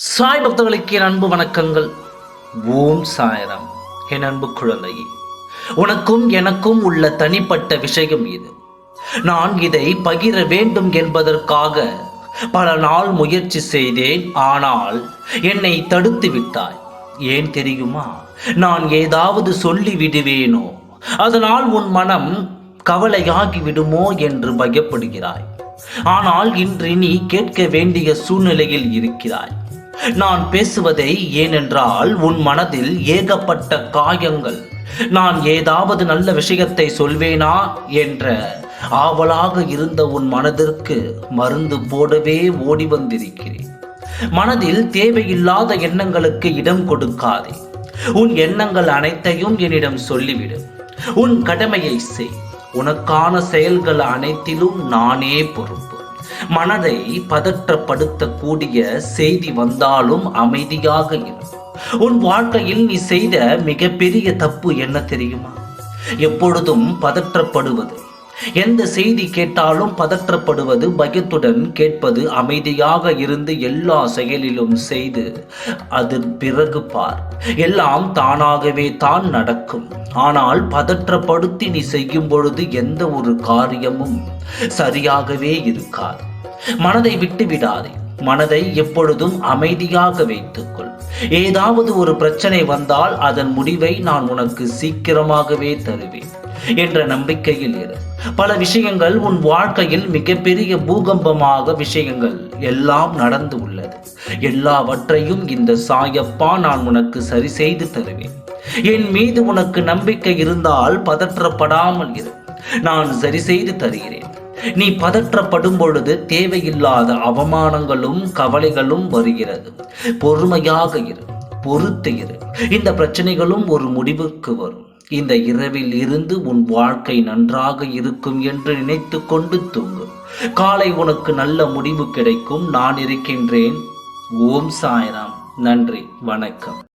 சாய் பக்தர்களுக்கு என் அன்பு வணக்கங்கள். ஓம் சாயராம். என் அன்பு குழந்தையே உனக்கும் எனக்கும் உள்ள தனிப்பட்ட விஷயம் இது. நான் இதை பகிர வேண்டும் என்பதற்காக பல நாள் முயற்சி செய்தேன் ஆனால் என்னை தடுத்து விட்டாய். ஏன் தெரியுமா? நான் ஏதாவது சொல்லி விடுவேனோ? அதனால் உன் மனம் கவலையாகி விடுமோ என்று பயப்படுகிறாய். ஆனால் இன்று நீ கேட்க வேண்டிய சூழ்நிலையில் இருக்கிறாய். நான் பேசுவதை ஏனென்றால் உன் மனதில் ஏகப்பட்ட காயங்கள். நான் ஏதாவது நல்ல விஷயத்தை சொல்வேனா என்ற ஆவலாக இருந்த உன் மனதிற்கு மருந்து போடவே ஓடி வந்திருக்கிறேன். மனதில் தேவையில்லாத எண்ணங்களுக்கு இடம் கொடுக்காதே. உன் எண்ணங்கள் அனைத்தையும் என்னிடம் சொல்லிவிடு. உன் கடமையை செய். உனக்கான செயல்கள் அனைத்திலும் நானே பொறுப்பு. மனதை பதற்றப்படுத்தக்கூடிய செய்தி வந்தாலும் அமைதியாக இரு. உன் வாழ்க்கையில் நீ செய்த மிகப்பெரிய தப்பு என்ன தெரியுமா? எப்பொழுதும் பதற்றப்படுவது. எந்த செய்தி கேட்டாலும் பதற்றப்படுவது பயத்துடன் கேட்பது அமைதியாக இருந்து எல்லா செயலிலும் செய்து அதன் பிறகு பார். எல்லாம் தானாகவே தான் நடக்கும். ஆனால் பதற்றப்படுத்தி நீ செய்யும் பொழுது எந்த ஒரு காரியமும் சரியாகவே இருக்காது. மனதை விட்டு விடாதே. மனதை எப்பொழுதும் அமைதியாக வைத்துக்கொள். ஏதாவது ஒரு பிரச்சனை வந்தால் அதன் முடிவை நான் உனக்கு சீக்கிரமாகவே தருவேன் என்ற நம்பிக்கையில் இரு. பல விஷயங்கள் உன் வாழ்க்கையில் மிகப்பெரிய பூகம்பமாக விஷயங்கள் எல்லாம் நடந்து உள்ளது. எல்லாவற்றையும் இந்த சாயப்பா நான் உனக்கு சரி செய்து தருவேன். என் மீது உனக்கு நம்பிக்கை இருந்தால் பதற்றப்படாமல் இரு. நான் சரி செய்து தருகிறேன். நீ பதற்றப்படும் பொழுது தேவையில்லாத அவமானங்களும் கவலைகளும் வருகிறது. பொறுமையாக இரு பொறுத்து இரு. இந்த பிரச்சனைகளும் ஒரு முடிவுக்கு வரும். இந்த இரவில் இருந்து உன் வாழ்க்கை நன்றாக இருக்கும் என்று நினைத்து கொண்டு தூங்கு. காலை உனக்கு நல்ல முடிவு கிடைக்கும். நான் இருக்கின்றேன். ஓம் சாய்ராம். நன்றி வணக்கம்.